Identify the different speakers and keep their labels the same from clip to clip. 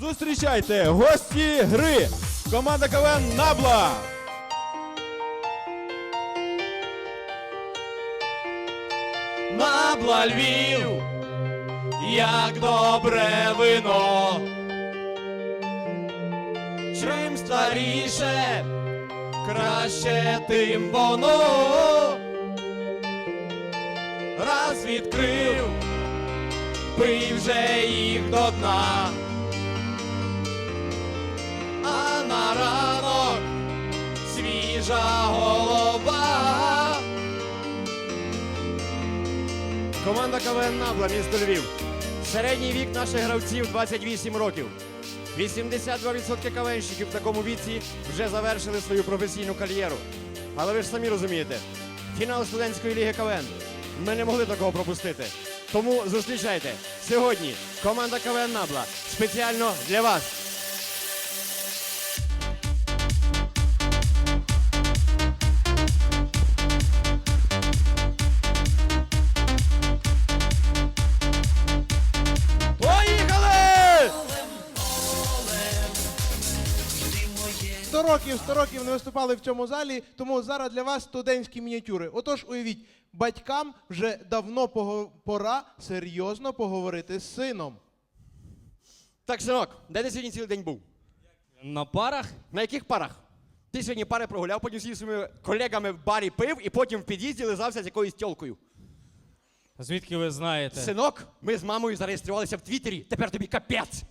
Speaker 1: Зустрічайте гості гри. Команда КВН Набла.
Speaker 2: Набла Львів, як добре вино. Чим старіше, краще тим воно. Раз відкрив, пий вже їх до дна.
Speaker 3: Команда КВН Набла, місто Львів. Середній вік наших гравців 28 років. 82% КВНщиків в такому віці вже завершили свою професійну кар'єру. Але ви ж самі розумієте, фінал студентської ліги КВН. Ми не могли такого пропустити. Тому зустрічайте сьогодні команда КВН Набла спеціально для вас.
Speaker 4: Років, 100 років не виступали в цьому залі, тому зараз для вас студентські мініатюри. Отож, уявіть, батькам вже давно пора серйозно поговорити з сином.
Speaker 3: Так, синок, де ти сьогодні цілий день був?
Speaker 5: На парах?
Speaker 3: На яких парах? Ти сьогодні пари прогуляв, потім сів зі своїми колегами в барі пив і потім в під'їзді лизався з якоюсь тьолкою.
Speaker 5: Звідки ви знаєте?
Speaker 3: Синок, ми з мамою зареєструвалися в Твіттері, тепер тобі капець.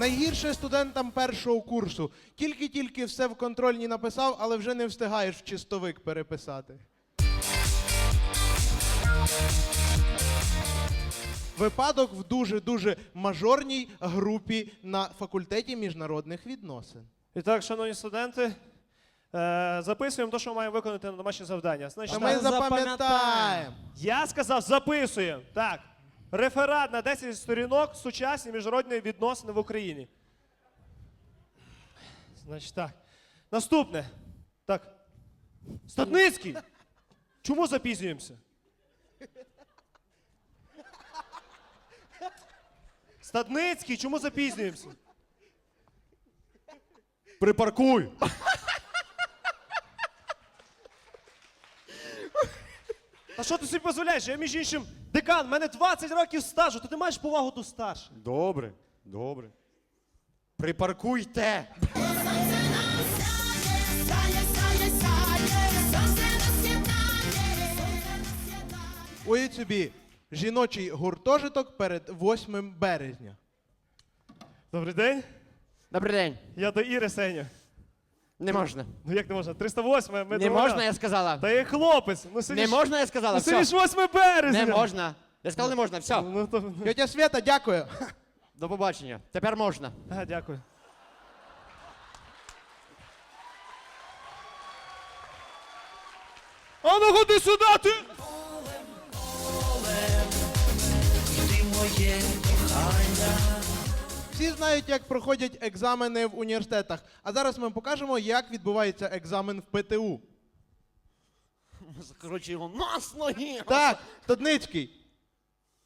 Speaker 4: Найгірше студентам першого курсу. Тільки-тільки все в контрольній написав, але вже не встигаєш в чистовик переписати. Випадок в дуже-дуже мажорній групі на факультеті міжнародних відносин.
Speaker 6: І так, шановні студенти, е, записуємо те, що ми маємо виконати на домашнє завдання. Значить,
Speaker 4: ми
Speaker 6: так,
Speaker 4: запам'ятаємо.
Speaker 6: я сказав, записуємо. Так. Реферат на 10 сторінок сучасні міжнародні відносини в Україні. Значить так. Наступне. Так. Стадницький. Чому запізнюємося? Стадницький, чому запізнюємося?
Speaker 3: Припаркуй!
Speaker 6: А що ти собі дозволяєш? Я, між іншим, декан, в мене 20 років стажу, то ти маєш повагу до старших.
Speaker 3: Добре, добре. Припаркуйте!
Speaker 4: Уявіть собі, жіночий гуртожиток перед 8 березня.
Speaker 6: Добрий день.
Speaker 3: Добрий день.
Speaker 6: Я до Іри Сеню.
Speaker 3: Не можна.
Speaker 6: Ну як не можна? 308 ми
Speaker 3: Не можна, я сказала.
Speaker 6: Та я хлопець. Ну
Speaker 3: Не можна, я сказала.
Speaker 6: Ну сидиш
Speaker 3: Все.
Speaker 6: 8 березня.
Speaker 3: Не можна. Я сказав, не можна. Все.
Speaker 6: Ну, то...
Speaker 4: Тетя Свята, дякую.
Speaker 3: До побачення. Тепер можна.
Speaker 6: А, дякую. А ну ходи сюди, ти!
Speaker 4: Всі знають, як проходять екзамени в університетах. А зараз ми покажемо, як відбувається екзамен в ПТУ.
Speaker 3: Коротше, його нас ноги.
Speaker 4: Так, Стадницький.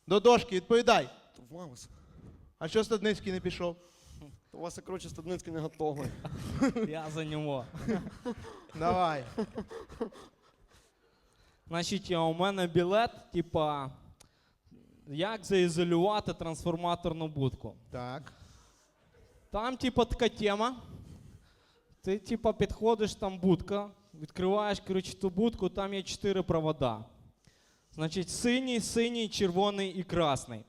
Speaker 4: До дошки, відповідай.
Speaker 3: Ваус.
Speaker 4: А що Стадницький не пішов?
Speaker 3: У вас, коротше, Стадницький не готовий.
Speaker 5: Я за нього.
Speaker 4: Давай.
Speaker 5: Значить, у мене білет, типа, як заізолювати трансформаторну будку.
Speaker 4: Так.
Speaker 5: Там, типа, така тема. Ти, типа, підходиш, там будка, відкриваєш, коротше, ту будку, там є чотири провода. Значить, синій, синій, червоний і красний.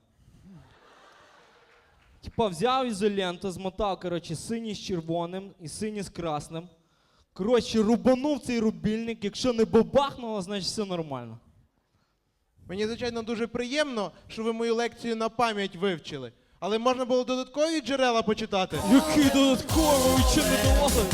Speaker 5: Типа, взяв ізоленту, змотав, коротше, синій з червоним і синій з красним. Коротше, рубанув цей рубільник, якщо не бабахнуло, значить все нормально.
Speaker 4: Мені, звичайно, дуже приємно, що ви мою лекцію на пам'ять вивчили. Але можна було додаткові джерела почитати.
Speaker 5: Який додатковий, ви що не давали?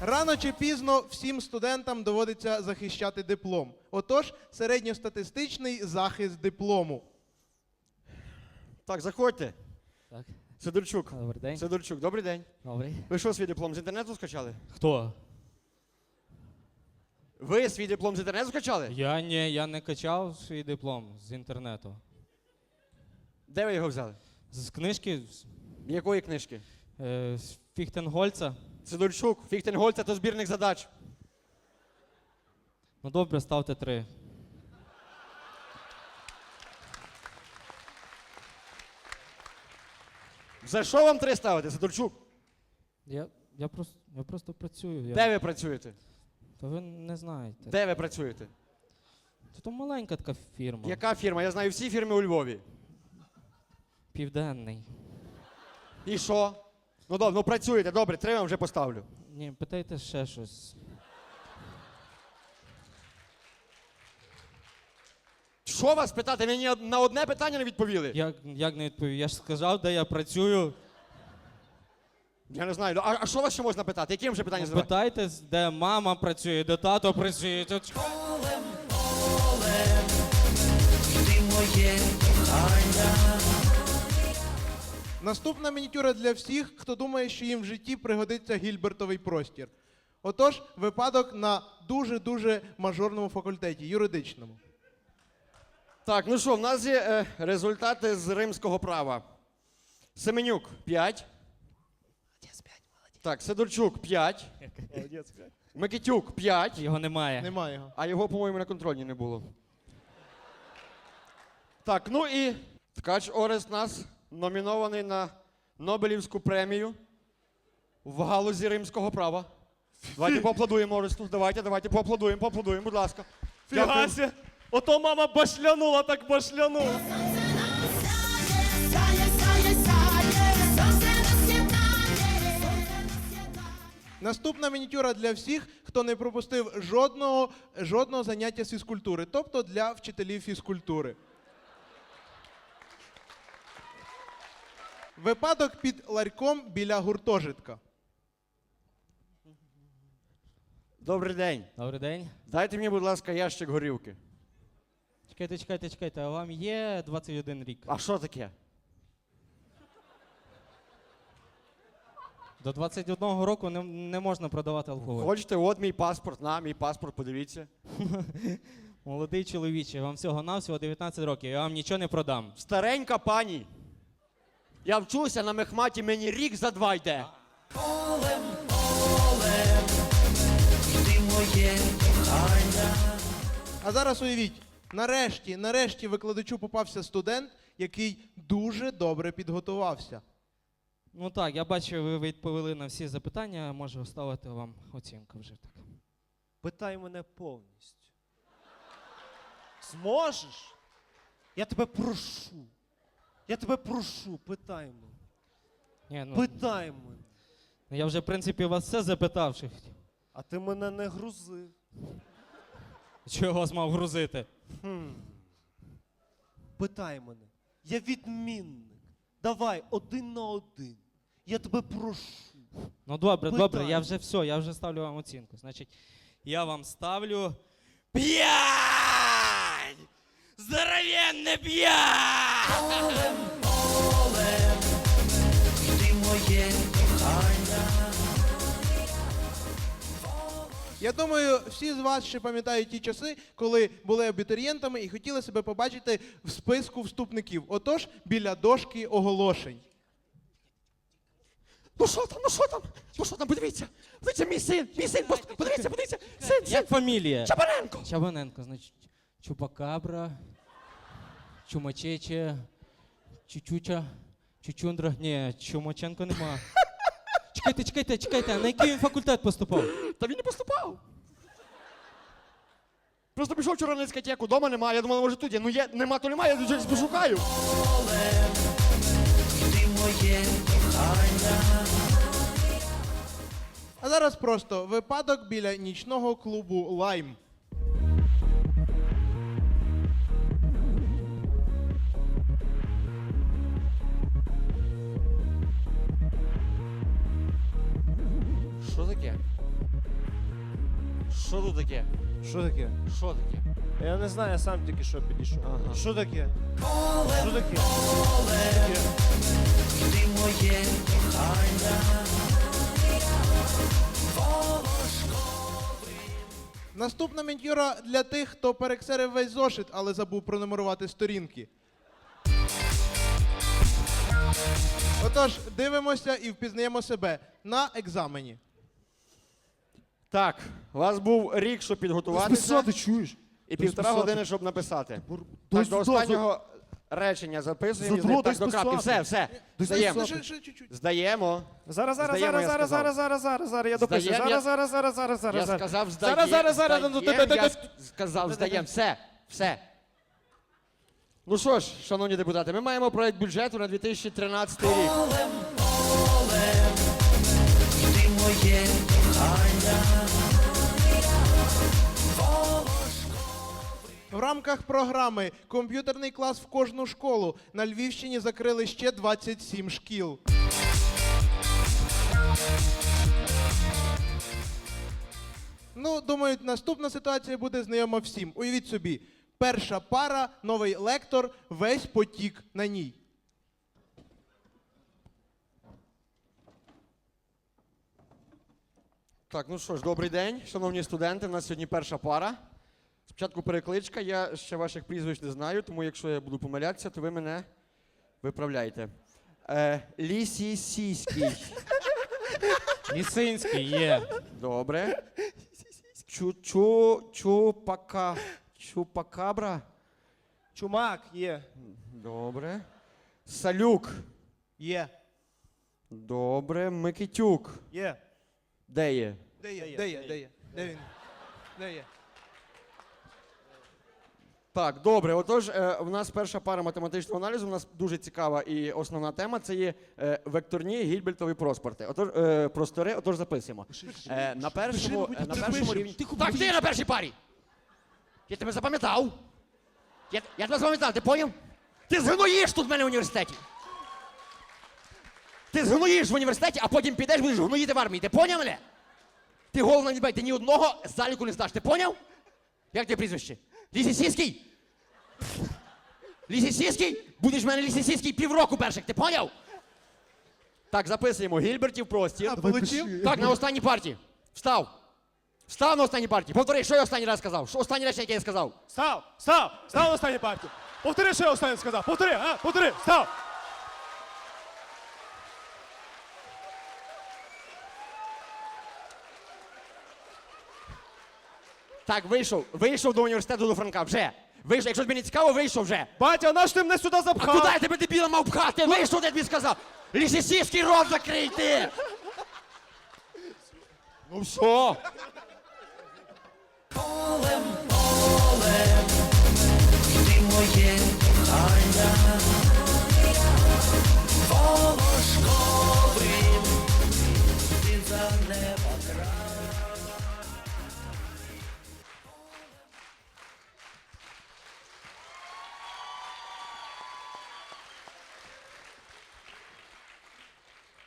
Speaker 4: Рано чи пізно всім студентам доводиться захищати диплом. Отож, середньостатистичний захист диплому.
Speaker 3: Так, заходьте.
Speaker 5: Так,
Speaker 3: Сидорчук.
Speaker 5: добрий день.
Speaker 3: Сидорчук, добрий день.
Speaker 5: Добрий.
Speaker 3: Ви що свій диплом з інтернету скачали?
Speaker 5: Хто?
Speaker 3: Ви свій диплом з інтернету скачали?
Speaker 5: Я ні, я не качав свій диплом з інтернету.
Speaker 3: Де ви його взяли?
Speaker 5: З книжки з,
Speaker 3: Якої книжки?
Speaker 5: е, з Фіхтенгольца.
Speaker 3: Сидорчук, Фіхтенгольця то збірник задач.
Speaker 5: Ну добре, ставте три.
Speaker 3: За що вам три ставити, Сидорчук?
Speaker 5: Я, я, просто, я просто працюю. Я,
Speaker 3: Де ви працюєте?
Speaker 5: То ви не знаєте.
Speaker 3: Де ви працюєте?
Speaker 5: Це то маленька така фірма.
Speaker 3: Яка фірма? Я знаю всі фірми у Львові.
Speaker 5: Південний.
Speaker 3: І що? Ну добре, ну працюєте, добре, три вам вже поставлю.
Speaker 5: Ні, питайте ще щось.
Speaker 3: Що вас питати? Мені од- на одне питання не відповіли.
Speaker 5: Як, як не відповів? Я ж сказав, де я працюю.
Speaker 3: Я не знаю. ну, А, а що вас ще можна питати? Які вам ще питання задавати?
Speaker 5: Питайте, де мама працює, де тато працює. Тут
Speaker 4: Наступна мініатюра для всіх, хто думає, що їм в житті пригодиться гільбертовий простір. Отож, випадок на дуже-дуже мажорному факультеті, юридичному.
Speaker 3: Так, ну що, в нас є е, результати з римського права. Семенюк 5. Так, Сидорчук 5.
Speaker 6: Молодець.
Speaker 3: Микитюк 5.
Speaker 5: його немає.
Speaker 4: Немає його.
Speaker 3: А його, по-моєму, на контрольні не було. Так, ну і Ткач Орест нас номінований на Нобелівську премію в галузі римського права. Давайте поаплодуємо Оресту. Давайте, давайте поаплодуємо, поаплодуємо, будь ласка. Дякую.
Speaker 6: Фігасі! Ото мама башлянула, так башлянула.
Speaker 4: Наступна мініатюра для всіх, хто не пропустив жодного, жодного заняття з фізкультури, тобто для вчителів фізкультури. Випадок під ларьком біля гуртожитка.
Speaker 3: Добрий день.
Speaker 5: Добрий день.
Speaker 3: Дайте мені, будь ласка, ящик горілки.
Speaker 5: Чекайте, чекайте, чекайте, а вам є 21 рік?
Speaker 3: А що таке?
Speaker 5: До 21 року не, не можна продавати алкоголь.
Speaker 3: Хочете, от мій паспорт, на, мій паспорт, подивіться.
Speaker 5: Молодий чоловіче, вам всього навсього 19 років, я вам нічого не продам.
Speaker 3: Старенька пані. Я вчуся на мехматі, мені рік за два йде.
Speaker 4: А зараз уявіть, нарешті, нарешті викладачу попався студент, який дуже добре підготувався.
Speaker 5: Ну так, я бачу, ви відповіли на всі запитання, можу ставити вам оцінку вже так.
Speaker 6: Питай мене повністю. Зможеш? Я тебе прошу. Я тебе прошу, питай мене.
Speaker 5: Ні, ну,
Speaker 6: Питай мене.
Speaker 5: я вже, в принципі, вас все запитав, що
Speaker 6: А ти мене не грузив.
Speaker 5: чого вас мав грузити.
Speaker 6: Хм. Питай мене. Я відмінник. Давай один на один. Я тебе прошу.
Speaker 5: Ну добре, добре, я вже все, я вже ставлю вам оцінку. Значить, я вам ставлю п'ять! Здоровенне п'ять!
Speaker 4: Я думаю, всі з вас ще пам'ятають ті часи, коли були абітурієнтами і хотіли себе побачити в списку вступників. Отож, біля дошки оголошень.
Speaker 3: Ну що там, ну що там? Ну що там, подивіться. Подивіться, мій син, мій син, пос- подивіться, подивіться. Син, син,
Speaker 5: Як фамілія?
Speaker 3: Чабаренко.
Speaker 5: Чабаненко, значить, Чупакабра, Чумачече, Чучуча, Чучундра. Ні, Чумаченко нема. Чекайте, чекайте, чекайте, а на який він факультет поступав?
Speaker 3: Та він не поступав. Просто пішов вчора на дискотеку, дома немає. Я думав, може тут є. Ну є, нема, то немає, я щось пошукаю.
Speaker 4: А зараз просто випадок біля нічного клубу Лайм.
Speaker 3: Що таке? Що тут таке?
Speaker 6: Що таке?
Speaker 3: Що таке?
Speaker 6: Я не знаю, я сам тільки що підійшов.
Speaker 3: Ага.
Speaker 6: Що таке? Що таке?
Speaker 4: Наступна мінтюра для тих, хто перексерив весь зошит, але забув пронумерувати сторінки. Отож, дивимося і впізнаємо себе на екзамені.
Speaker 3: Так, у вас був рік, щоб підготуватися.
Speaker 6: чуєш?
Speaker 3: І півтора години, щоб написати. Так, до останнього речення записуємо. і так, до крапки. Все, все. Здаємо. Здаємо.
Speaker 6: Зараз, зараз,
Speaker 3: Здаємо,
Speaker 6: зараз,
Speaker 3: я
Speaker 6: зараз,
Speaker 3: сказав.
Speaker 6: зараз, зараз, зараз, зараз, я допишу.
Speaker 3: Здаєм, я-
Speaker 6: Зараз, зараз, зараз, зараз,
Speaker 3: Я
Speaker 6: зараз. зараз.
Speaker 3: сказав, здаємо.
Speaker 5: Зараз, зараз, зараз, ну, ти- ти-
Speaker 3: я сказав, здаємо. Все, все. Ну що ж, шановні депутати, ми маємо проект бюджету на 2013 рік.
Speaker 4: В рамках програми Комп'ютерний клас в кожну школу на Львівщині закрили ще 27 шкіл. Ну, думаю, наступна ситуація буде знайома всім. Уявіть собі, перша пара, новий лектор, весь потік на ній.
Speaker 3: Так, ну що ж, добрий день, шановні студенти. У нас сьогодні перша пара. Спочатку перекличка. Я ще ваших прізвищ не знаю, тому якщо я буду помилятися, то ви мене виправляйте. Е, Лісісійський.
Speaker 5: Лісинський є.
Speaker 3: Добре. Чу, чу, чупака. Чупакабра.
Speaker 6: Чумак є.
Speaker 3: Добре. Салюк.
Speaker 4: Є.
Speaker 3: Добре. Микитюк.
Speaker 6: Є.
Speaker 3: Де є?
Speaker 4: Де є? Де є? Де є? Де він? Де є?
Speaker 3: Так, добре. Отож, е, у нас перша пара математичного аналізу. У нас дуже цікава і основна тема це є е, векторні гільбельтові проспорти. Отож, е, простори, отож записуємо. На першому, на першому рівні. Так, ти на першій парі! Я тебе запам'ятав. Я, я тебе запам'ятав, ти поняв? Ти згноїш тут в мене в університеті. Ти згноїш в університеті, а потім підеш будеш гноїти в армії. Ти поняв мене? Ти голову не бай, ти ні одного заліку не здаш. Ти поняв? Як твоє прізвище? Лісісійський? Лісісійський? Будеш в мене лісісійський півроку перших, ти поняв? Так, записуємо. Гільбертів простір.
Speaker 4: А, получив?
Speaker 3: Так, на останній партії. Встав. Встав на останній партії. Повтори, що я останній раз сказав? Що останнє речення, яке я сказав?
Speaker 6: Став, став, став на останній партії. Повтори, що я останнє сказав. Повтори, а? Повтори, став.
Speaker 3: Так, вийшов. Вийшов до університету до Франка. Вже. Вийшов. Якщо тобі не цікаво, вийшов вже.
Speaker 6: Батя, наш ти мене сюди
Speaker 3: А
Speaker 6: запхав?
Speaker 3: куди я тебе дебіла мав пхати? Вийшов, я тобі сказав. Лісісійський рот закрий ти. Ну все.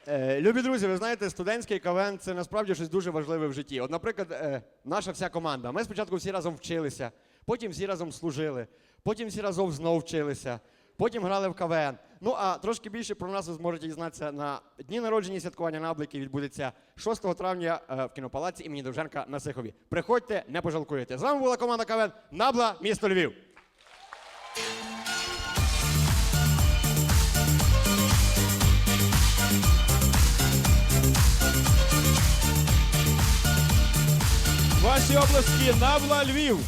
Speaker 3: Е, Любі друзі, ви знаєте, студентський КВН це насправді щось дуже важливе в житті. От, наприклад, е, наша вся команда. Ми спочатку всі разом вчилися, потім всі разом служили, потім всі разом знов вчилися, потім грали в КВН. Ну а трошки більше про нас ви зможете дізнатися на дні народження і святкування наблики відбудеться 6 травня е, в кінопалаці імені Довженка на Сихові. Приходьте, не пожалкуєте. З вами була команда КВН Набла, місто Львів.
Speaker 1: Ваші обласки Набла Львів.